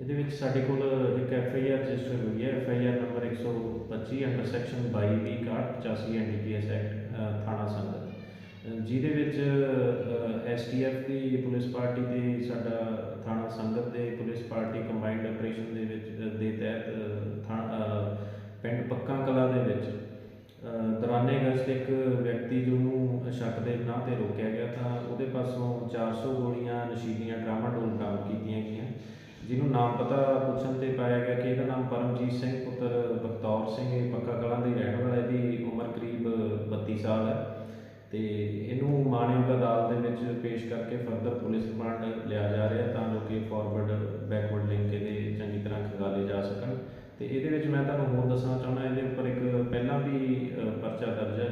ਇਹਦੇ ਵਿੱਚ ਸਾਡੇ ਕੋਲ ਇੱਕ ਐਫ ਆਈ ਆਰ ਰਜਿਸਟਰ ਹੋਈ ਹੈ। F I R number 125 under section 22 ਵੀ 85 ਐਨਡੀਪੀਐਸ ਐਕਟ ਥਾਣਾ ਸੰਗਤ। ਜਿਹਦੇ ਵਿੱਚ ਐਸਟੀਐਫ ਦੀ ਪੁਲਿਸ ਪਾਰਟੀ ਦੇ ਸਾਡਾ ਥਾਣਾ ਸੰਗਤ ਦੇ ਪੁਲਿਸ ਪਾਰਟੀ ਕੰਬਾਈਨਡ ਆਪਰੇਸ਼ਨ ਦੇ ਵਿੱਚ ਦੇ ਤਹਿਤ ਅ, ਪਿੰਡ ਪੱਕਾ ਕਲਾ ਦੇ ਵਿੱਚ ਅ, ਦੌਰਾਨੇ ਗਸ਼ਤ ਇੱਕ ਵਿਅਕਤੀ ਜਿਹਨੂੰ ਸ਼ੱਕ ਦੇ ਨਾਂ ਤੇ ਰੋਕਿਆ ਗਿਆ ਤਾਂ ਉਹਦੇ ਪਾਸੋਂ 400 ਗੋਲੀਆਂ ਨਸ਼ੀਲੀਆਂ ਡਰਾਮਾ ਡੋਲ ਬਰਾਮਦ ਕੀਤੀਆਂ ਗਈਆਂ। ਨਾਮ ਪਤਾ ਪੁੱਛਣ ਤੇ ਪਾਇਆ ਗਿਆ ਕਿ ਇਹਦਾ ਨਾਮ ਪਰਮਜੀਤ ਸਿੰਘ, ਪੁੱਤਰ ਬਖਤੌਰ ਸਿੰਘ ਇਹ ਪੱਕਾ ਕਲਾਂ ਦੇ ਰਹਿਣ ਵਾਲਾ ਇਹਦੀ ਉਮਰ ਕਰੀਬ 32 ਸਾਲ ਹੈ ਤੇ ਇਹਨੂੰ ਮਾਨਯੋਗ ਅਦਾਲਤ ਦੇ ਵਿੱਚ ਪੇਸ਼ ਕਰਕੇ ਫਰਦਰ ਪੁਲਿਸ ਰਿਮਾਂਡ ਲਿਆ ਜਾ ਰਿਹਾ ਤਾਂ ਜੋ ਕਿ ਫਾਰਵਰਡ ਬੈਕਵਰਡ ਲਿੰਕ ਇਹਦੇ ਚੰਗੀ ਤਰ੍ਹਾਂ ਖੰਗਾਲੇ ਜਾ ਸਕਣ। ਤੇ ਇਹਦੇ ਵਿੱਚ ਮੈਂ ਤੁਹਾਨੂੰ ਹੋਰ ਦੱਸਣਾ ਚਾਹੁੰਦਾ, ਇਹਦੇ ਉੱਪਰ ਇੱਕ ਪਹਿਲਾਂ ਵੀ ਪਰਚਾ ਦਰਜ ਹੈ